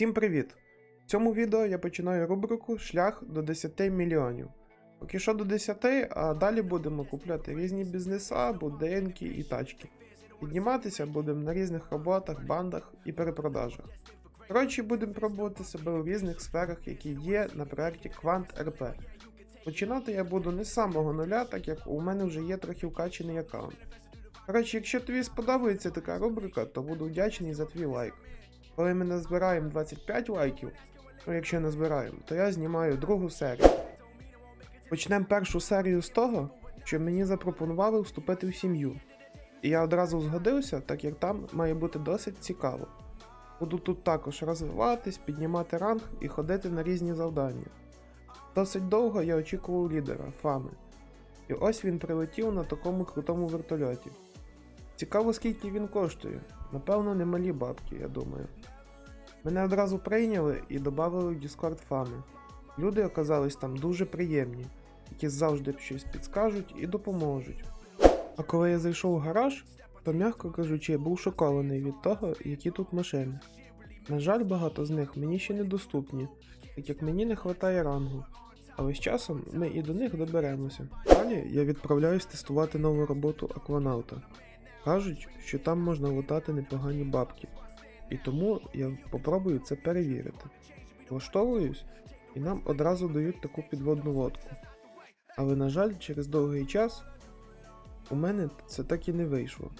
Всім привіт! В цьому відео я починаю рубрику Шлях до 10 мільйонів. Поки що до 10, а далі будемо купляти різні бізнеса, будинки і тачки. Підніматися будемо на різних роботах, бандах і перепродажах. Коротше, будемо пробувати себе у різних сферах, які є на проєкті Quant RP. Починати я буду не з самого нуля, так як у мене вже є трохи вкачений аккаунт. Коротше, якщо тобі сподобається така рубрика, то буду вдячний за твій лайк. Коли ми назбираємо 25 лайків, ну якщо не збираємо, то я знімаю другу серію. Почнемо першу серію з того, що мені запропонували вступити в сім'ю. І я одразу згодився, так як там має бути досить цікаво. Буду тут також розвиватись, піднімати ранг і ходити на різні завдання. Досить довго я очікував лідера, фами. І ось він прилетів на такому крутому вертольоті. Цікаво, скільки він коштує. Напевно, немалі бабки, я думаю. Мене одразу прийняли і додали в Discord фами. Люди оказались там дуже приємні, які завжди щось підскажуть і допоможуть. А коли я зайшов в гараж, то, м'яко кажучи, був шокований від того, які тут машини. На жаль, багато з них мені ще недоступні, так як мені не вистачає рангу. Але з часом ми і до них доберемося. Далі я відправляюсь тестувати нову роботу акванавта. Кажуть, що там можна лутати непогані бабки. І тому я попробую це перевірити. Влаштовуюсь, і нам одразу дають таку підводну лодку. Але, на жаль, через довгий час у мене це так і не вийшло.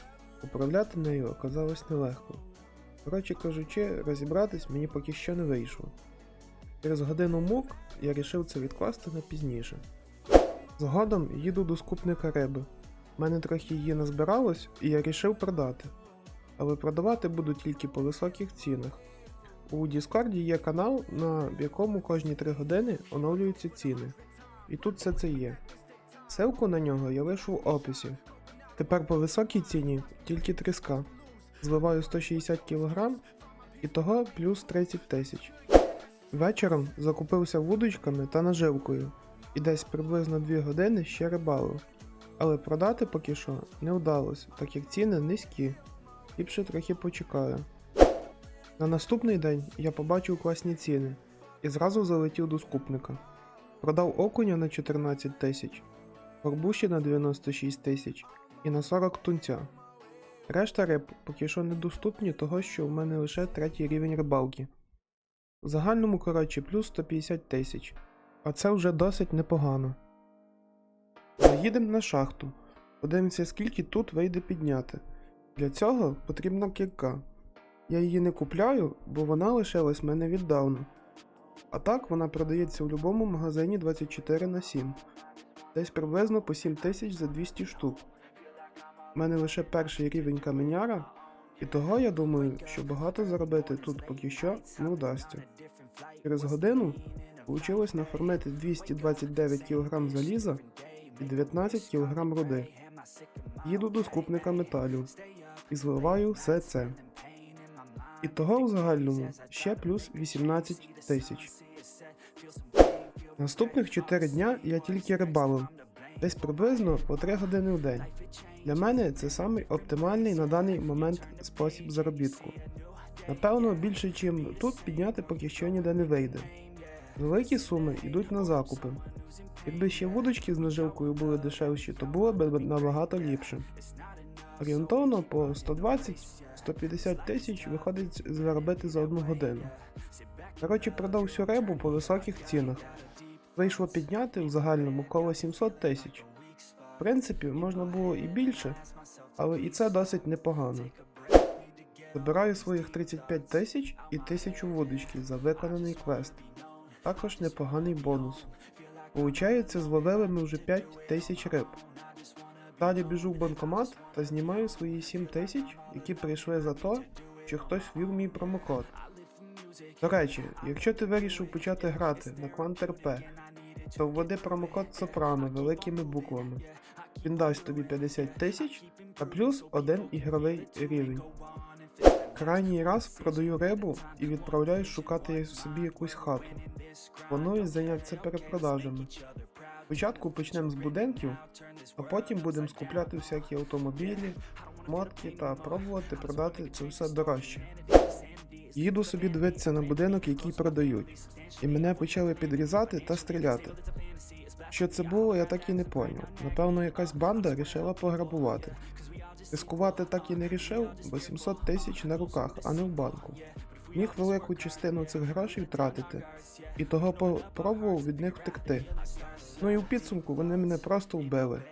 Управляти нею оказалось нелегко. Коротше кажучи, розібратись мені поки що не вийшло. Через годину мук я вирішив це відкласти на пізніше. Згодом їду до скупника риби. У мене трохи її назбиралось, і я вирішив продати. Але продавати буду тільки по високих цінах. У Діскорді є канал, на якому кожні 3 години оновлюються ціни. І тут все це є. Ссылку на нього я лишу в описі. Тепер по високій ціні тільки тріска. Зливаю 160 кг і того плюс 30 тисяч. Вечором закупився вудочками та наживкою і десь приблизно 2 години ще рибалив. Але продати поки що не вдалося, так як ціни низькі. Ліпше трохи почекаю. На наступний день я побачив класні ціни і зразу залетів до скупника. Продав окуня на 14 тисяч, горбуші на 96 тисяч і на 40 тунця. Решта риб поки що недоступні, того що в мене лише третій рівень рибалки. В загальному, коротше, плюс 150 тисяч, а це вже досить непогано. Заїдемо на шахту. Подивимося, скільки тут вийде підняти. Для цього потрібна кірка. Я її не купляю, бо вона лишилась мене віддавна. А так вона продається в будь-якому магазині 24 на 7. Десь приблизно по 7 тисяч за 200 штук. У мене лише перший рівень каменяра, і того я думаю, що багато заробити тут поки що не вдасться. Через годину вийшло нафармити 229 кг заліза і 19 кг руди. Їду до скупника металів і зливаю все це. І того в загальному ще плюс 18 тисяч. Наступних 4 дня я тільки рибалив, десь приблизно по 3 години в день. Для мене це самий оптимальний на даний момент спосіб заробітку. Напевно, більше, чим тут підняти поки що ніде не вийде. Великі суми йдуть на закупи. Якби ще вудочки з наживкою були дешевші, то було б набагато ліпше. Орієнтовно по 120-150 тисяч виходить заробити за одну годину. Коротше, продав всю рибу по високих цінах. Вийшло підняти в загальному коло 700 тисяч. В принципі, можна було і більше, але і це досить непогано. Забираю своїх 35 тисяч і 1000 вудочки за виконаний квест. Також непоганий бонус. Получається, зловили ми вже 5 тисяч риб. Далі біжу в банкомат та знімаю свої 7 тисяч, які прийшли за то, що хтось ввів мій промокод. До речі, якщо ти вирішив почати грати на QuantRP, то вводи промокод Сопрано великими буквами. Він дасть тобі 50 тисяч та плюс один ігровий рівень. Крайній раз продаю рибу і відправляюсь шукати собі якусь хату. Планую зайнятися перепродажами. Спочатку почнемо з будинків, а потім будемо скупляти всякі автомобілі, мотки та пробувати продати це все дорожче. Їду собі дивитися на будинок, який продають, і мене почали підрізати та стріляти. Що це було, я так і не поняв. Напевно, якась банда рішила пограбувати. Рискувати так і не рішив, бо 700 тисяч на руках, а не в банку. Міг велику частину цих грошей втратити, і того попробував від них втекти. Ну і в підсумку вони мене просто вбили.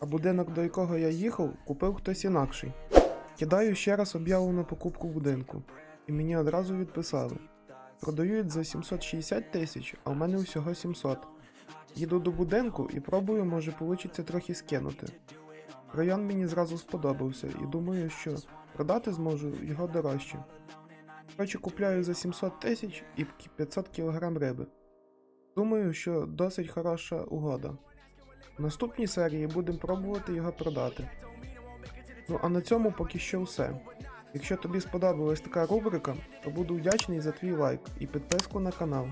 А будинок, до якого я їхав, купив хтось інакший. Кидаю ще раз об'яву на покупку будинку, і мені одразу відписали. Продають за 760 тисяч, а в мене всього 700. Їду до будинку і пробую, може получиться трохи скинути. Район мені зразу сподобався і думаю, що продати зможу його дорожче. Коротше, купляю за 700 тисяч і 500 кг риби. Думаю, що досить хороша угода. В наступній серії будемо пробувати його продати. Ну а на цьому поки що все. Якщо тобі сподобалась така рубрика, то буду вдячний за твій лайк і підписку на канал.